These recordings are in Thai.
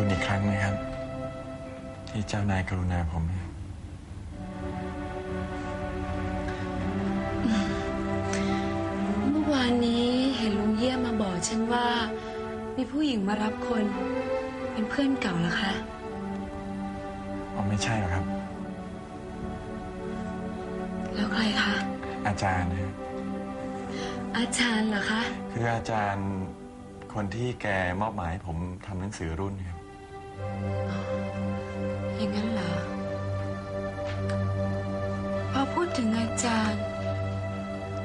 คุณอีกครั้งนะครับ ที่เจ้านายกรุณาผม เมื่อวานนี้เห็นลุงเยี่ยมมาบอกฉันว่า มีผู้หญิงมารับคน เป็นเพื่อนเก่าเหรอคะอ๋อไม่ใช่หรอกครับ แล้วใครคะ อาจารย์นะครับอาจารย์เหรอคะ คืออาจารย์คนที่แกมอบหมายให้ผมทำหนังสือรุ่นครับ อย่างนั้นเหรอ พอพูดถึงอาจารย์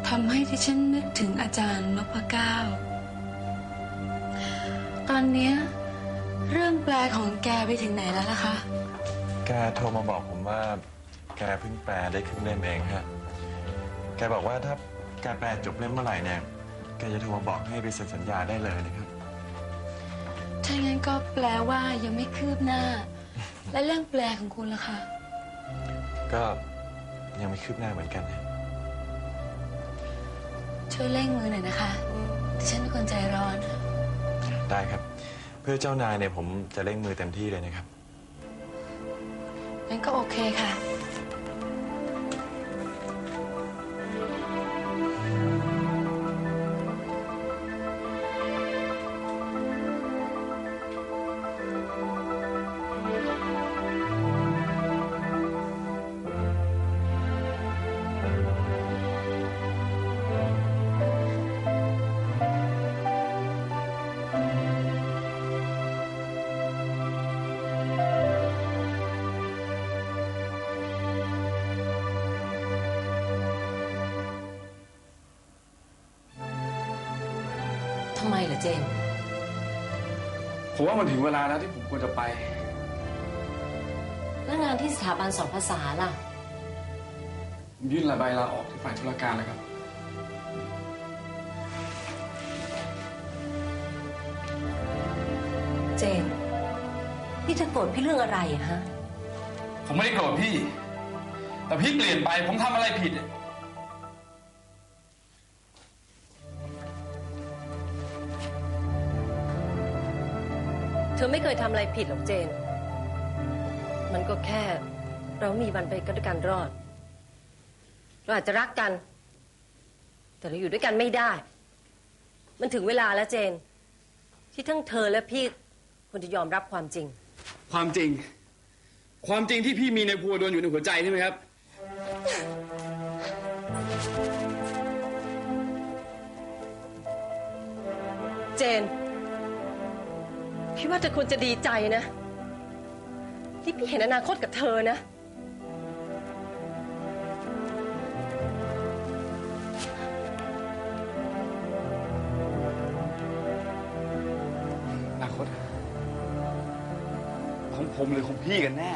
ทำให้ที่ฉันนึกถึงอาจารย์นพเก้า ตอนเนี้ยเรื่องแปลของแกไปถึงไหนแล้วล่ะคะ แกโทรมาบอกผมว่า แกเพิ่งแปลได้ครึ่งเล่มเองครับแกบอกว่าถ้าแกแปลจบเล่มเมื่อไหร่เนี่ย แกจะโทรมาบอกให้ไปเซ็นสัญญาได้เลยนะครับ ถ้างั้นก็แปลว่ายังไม่คืบหน้า และเรื่องแปลของคุณล่ะคะก็ยังไม่คืบหน้าเหมือนกันนะช่วยเร่งมือหน่อยนะคะดิฉันเป็นคนใจร้อน ได้ครับ เพื่อเจ้านายเนี่ยผมจะเร่งมือเต็มที่เลยนะครับงั้นก็โอเคค่ะ เหรอเจน ผมว่ามันถึงเวลาแล้วที่ผมควรจะไป แล้วงานที่สถาบันสอนภาษาล่ะผมยื่นระบายลาออกที่ฝ่ายธุรการแล้วครับ เจน นี่เธอโกรธพี่เรื่องอะไรอะฮะ ผมไม่ได้โกรธพี่ แต่พี่เปลี่ยนไป ผมทำอะไรผิดอะ ธอไม่เคยทำอะไรผิดหรอกเจน มันก็แค่ เรามีวันไปกันด้วยกันรอด เราอาจจะรักกัน แต่เราอยู่ด้วยกันไม่ได้ มันถึงเวลาแล้วเจน ที่ทั้งเธอและพี่ควรจะยอมรับความจริง ความจริง ความจริงที่พี่มีในพัวโดนอยู่ในหัวใจใช่ไหมครับ เจน พี่ว่าเธอควรจะดีใจนะ ที่พี่เห็นอนาคตกับเธอนะ อนาคตของผมหรือของพี่กันแน่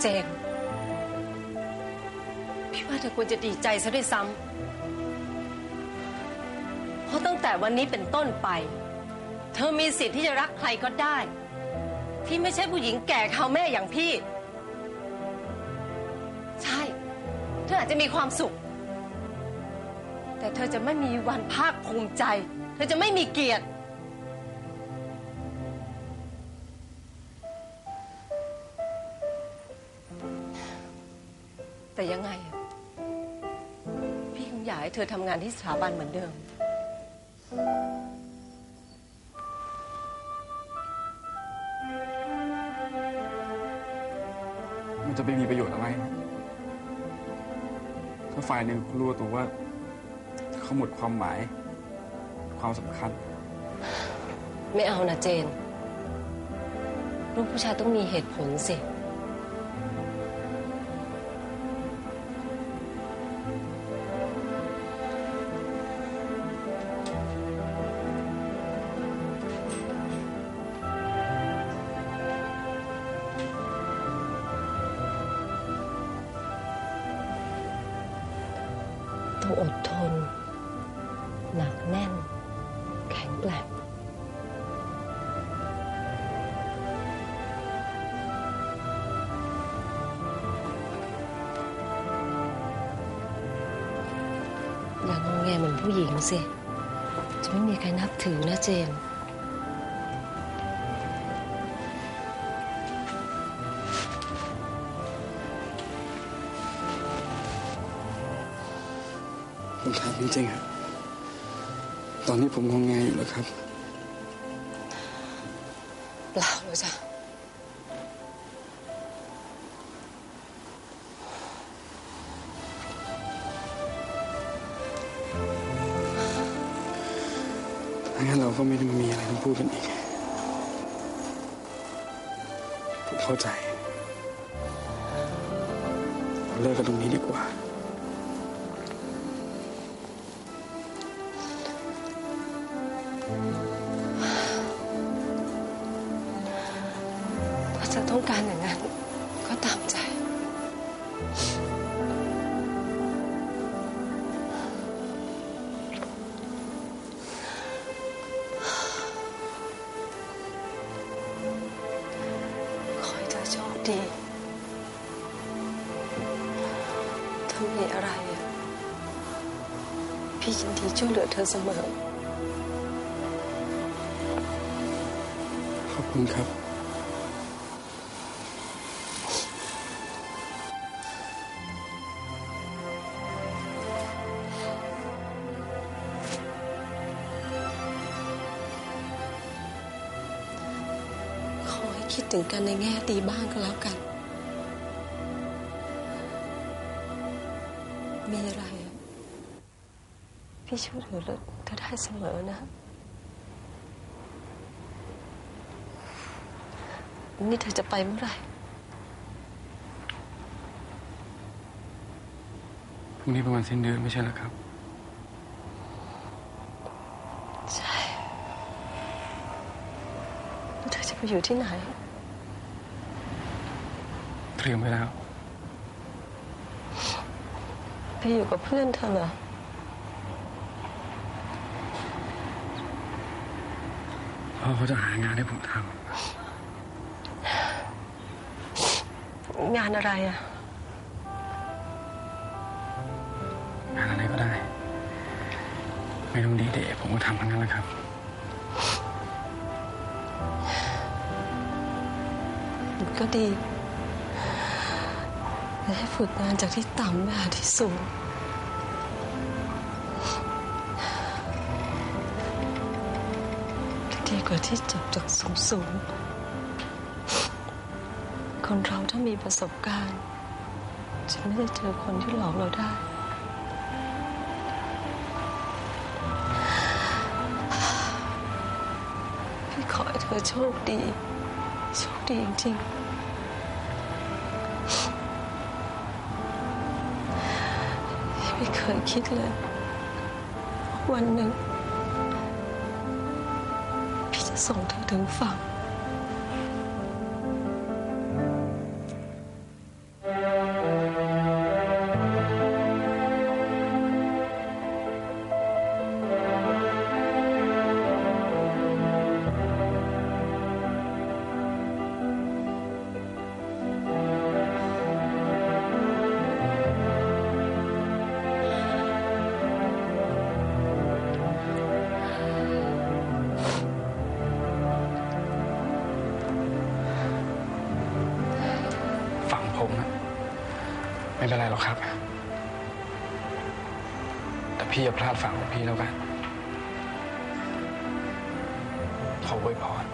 เจนพี่ว่าเธอควรจะดีใจซะด้วยซ้ำ เพราะตั้งแต่วันนี้เป็นต้นไป เธอมีสิทธิ์ที่จะรักใครก็ได้ ที่ไม่ใช่ผู้หญิงแก่เขาแม่อย่างพี่ ใช่ เธออาจจะมีความสุข แต่เธอจะไม่มีวันภาคภูมิใจ เธอจะไม่มีเกียรติแต่ยังไง พี่คงอยากให้เธอทำงานที่สถาบันเหมือนเดิม มันจะไปมีประโยชน์อะไร ถ้าฝ่ายหนึ่งรู้ตัวว่า เขาหมดความหมาย ความสำคัญ ไม่เอานะเจน ลูกผู้ชายต้องมีเหตุผลสิ อย่างงงแงเหมือนผู้หญิงสิ จะไม่มีใครนับถือนะเจม ผมถามจริงๆครับ ตอนนี้ผมงงแงอยู่แล้วครับ เปล่าหรอจ๊ะ งั้นเราก็ไม่ได้มีอะไรต้องพูดกันอีก ผมเข้าใจเราเลิกกันตรงนี้ดีกว่าถ้าจะต้องการอย่างนั้น ดีถ้ามีอะไร พี่ยินดีช่วยเหลือเธอเสมอ ขอบคุณครับ คิดถึงกันในแง่ดีบ้างก็แล้วกัน มีอะไรอะพี่ช่วยเหลือเธอได้เสมอนะ นี่เธอจะไปเมื่อไหร่พรุ่งนี้ประมาณสิ้นเดือนไม่ใช่เหรอครับใช่แล้วเธอจะไปอยู่ที่ไหน เตรียมไว้แล้ว ไปอยู่กับเพื่อนเธอเหรอ พ่อเขาจะหางานให้ผมทงานอะไรอะำงานอะไรก็ได้ ไม่ต้องดีเดย์ผมก็ทำทั้งนั้นแหละครับก็ดี และให้ฝึกงานจากที่ต่ำไปหาที่สูง ดีกว่าที่จบจากสูงสูง คนเราถ้ามีประสบการณ์ จะไม่ได้เจอคนที่หลอกเราได้พี่ขอให้เธอโชคดี โชคดีจริงๆ เคยคิดเลย วันหนึ่ง พี่จะส่งเธอถึงฝั่ง ไม่เป็นไรหรอกครับ แต่พี่อย่าพลาดฝั่งของพี่แล้วกัน ขอไว้พร